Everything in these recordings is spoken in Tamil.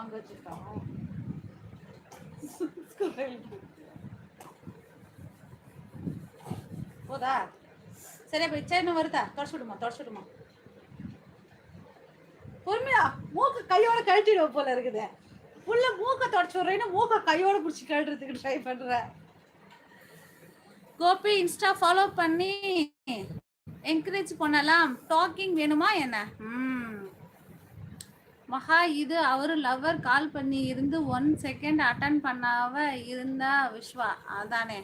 வாங்க வச்சுருக்கான் போதா? சரி அப்ப சரி வருதா தொடச்சு விடுமா தொடச்சு விடுமா? பொறுமையா மூக்க கையோட கழட்டிடுவ போல இருக்குது. புள்ள மூக்க தொடச்சு விட்றேன்னு மூக்க கையோட பிடிச்சி கழட்டுறதுக்கு ட்ரை பண்ற. கோபி இன்ஸ்டா ஃபாலோ பண்ணி என்கரேஜ் பண்ணலாம். டாக்கிங் வேணுமா என்ன? ம். மகா இது அவரு லவ்வர் கால் பண்ணி இருந்து ஒன் செகண்ட் அட்டன் பண்ணாவ இருந்தா விஸ்வா அதானே.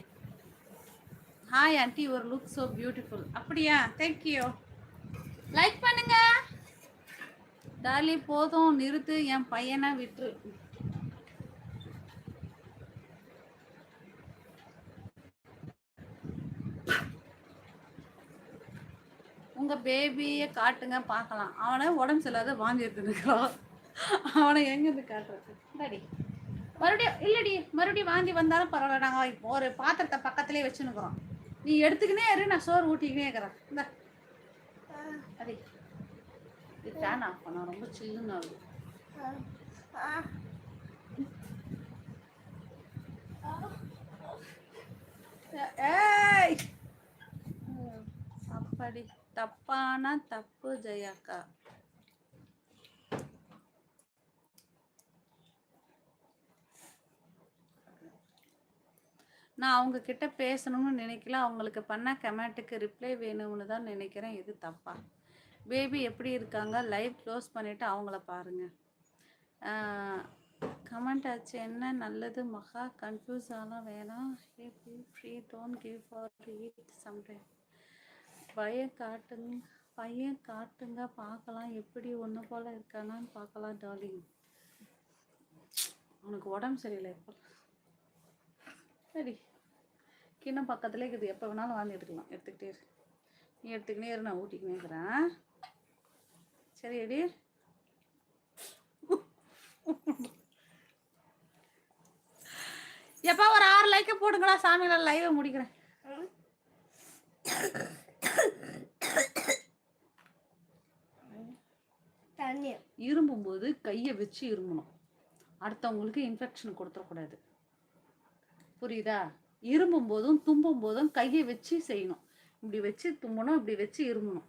ஹாய் ஆண்டி ஒரு லுக் ஸோ பியூட்டிஃபுல் அப்படியா? தேங்க்யூ லைக் பண்ணுங்க. டாலி போதும் நிறுத்து என் பையனை விட்டுரு. உங்க பேபியை காட்டுங்க பார்க்கலாம். அவனை உடம்பு சரியில்லாத வாந்தி எடுத்துருக்கான் அவனை எங்கேருந்து காட்டுறது? இந்தாடி. மறுபடியும் இல்லடி மறுபடியும் வாந்தி வந்தாலும் பரவாயில்ல. நாங்கள் இப்போ ஒரு பாத்திரத்தை பக்கத்துலேயே வச்சுன்னுக்குறோம். நீ எடுத்துக்கினே இரு நான் சோறு ஊட்டிக்கினே இருக்கிறேன். இந்த. அடி. இது ஃபேன் ஆஃப் பண்ணா ரொம்ப சில்லுன்னு ஆகுது. அப்படி தப்பான தப்பு ஜெயாக்கா? நான் அவங்க கிட்ட பேசணும்னு நினைக்கல. அவங்களுக்கு பண்ண கமெண்ட்டுக்கு ரிப்ளை வேணும்னு தான் நினைக்கிறேன். இது தப்பா? பேபி எப்படி இருக்காங்க? லைவ் க்ளோஸ் பண்ணிவிட்டு அவங்கள பாருங்கள் கமெண்ட் ஆச்சு. என்ன நல்லது? மகா கன்ஃபியூஸ் ஆகலாம் வேணாம். Free don't give for eat sometime பையன் காட்டுங்க பையன் காட்டுங்க. பார்க்கலாம் எப்படி ஒன்று போல் இருக்கானான்னு பார்க்கலாம் டார்லிங் உனக்கு உடம்பு சரியில்லை இப்போ. சரி. கிண்ணம் பக்கத்துலேயே இருக்குது. எப்போ வேணாலும் வாங்கி எடுத்துக்கலாம். எடுத்துக்கிட்டே இரு. நீ எடுத்துக்கினே இரு நான் ஊட்டிக்கினே இருக்கிறேன். சரி எடி. எப்போ ஒரு ஆறு லைக்கை போடுங்களா சாமியில் லைவை முடிக்கிறேன். இரும்பும்போது கையை வச்சு இரும்பணும். அடுத்தவங்களுக்கு இன்ஃபெக்ஷன் கொடுத்துடக்கூடாது புரியுதா? இரும்பும் போதும் தும்பும் போதும் கையை வச்சு செய்யணும். இப்படி வச்சு தும்பணும் இப்படி வச்சு இரும்பணும்.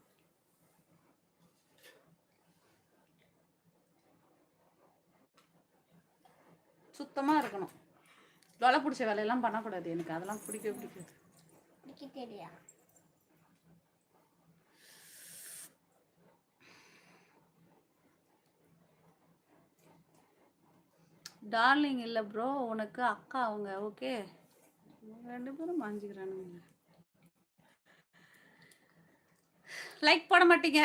சுத்தமா இருக்கணும். லொலை பிடிச்ச வேலையெல்லாம் பண்ணக்கூடாது. எனக்கு அதெல்லாம் பிடிக்கவே பிடிக்காது. டார்லிங் இல்லை ப்ரோ உனக்கு அக்கா அவங்க ஓகே ரெண்டு பேரும் மாஞ்சிக்கிறானுங்க. லைக் போட மாட்டீங்க.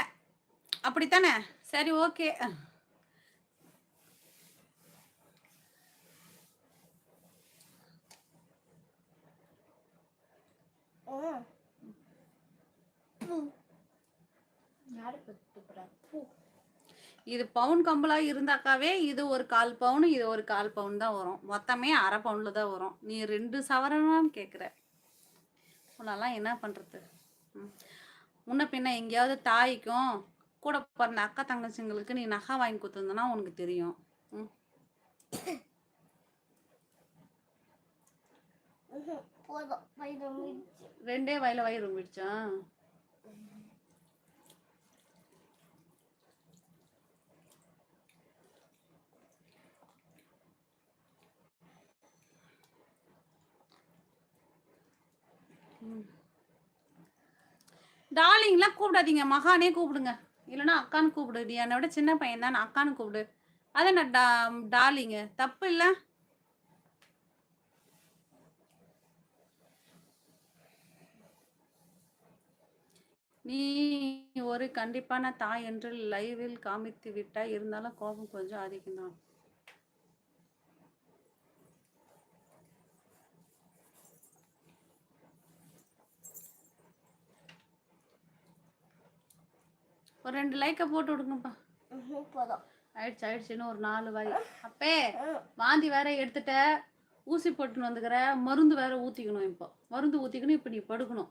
அப்படித்தானே? சரி ஓகே யாரு துப்புறா பூ. இது பவுன் கம்பளா இருந்தாக்காவே இது ஒரு கால் பவுன் இது ஒரு கால் பவுன் தான் வரும். மொத்தமே அரை பவுனில் தான் வரும். நீ ரெண்டு சவரனான்னு கேட்குற உன்னெல்லாம் என்ன பண்ணுறது முன்ன பின்ன எங்கேயாவது தாய்க்கும் கூட பிறந்த அக்கா தங்கச்சிங்களுக்கு நீ நகை வாங்கி கொடுத்துருந்தனா உனக்கு தெரியும். ரெண்டே வயல வயிறு விடுச்சா டார்லிங்லாம் கூப்பிடாதீங்க. மகானே கூப்பிடுங்க. இல்லைன்னா அக்கான்னு கூப்பிடு. நீ என்னை விட சின்ன பையன் தான் அக்கான்னு கூப்பிடு. அது என்ன டா டார்லிங்கு? தப்பு இல்லை? நீ ஒரு கண்டிப்பான தாய் என்று லைவில் காமித்து விட்டாய் இருந்தாலும் கோபம் கொஞ்சம் அதிகம் தான் ஒரு ரெண்டு லைக்கை போட்டு விடுங்கப்பா. போதும். ஆயிடுச்சு ஆயிடுச்சுன்னு ஒரு நாலு வாய். அப்பே வாந்தி வேற எடுத்துட்ட ஊசி போட்டுன்னு வந்துக்கிற மருந்து வேற ஊற்றிக்கணும் இப்போ. மருந்து ஊற்றிக்கணும் இப்போ நீ படுக்கணும்.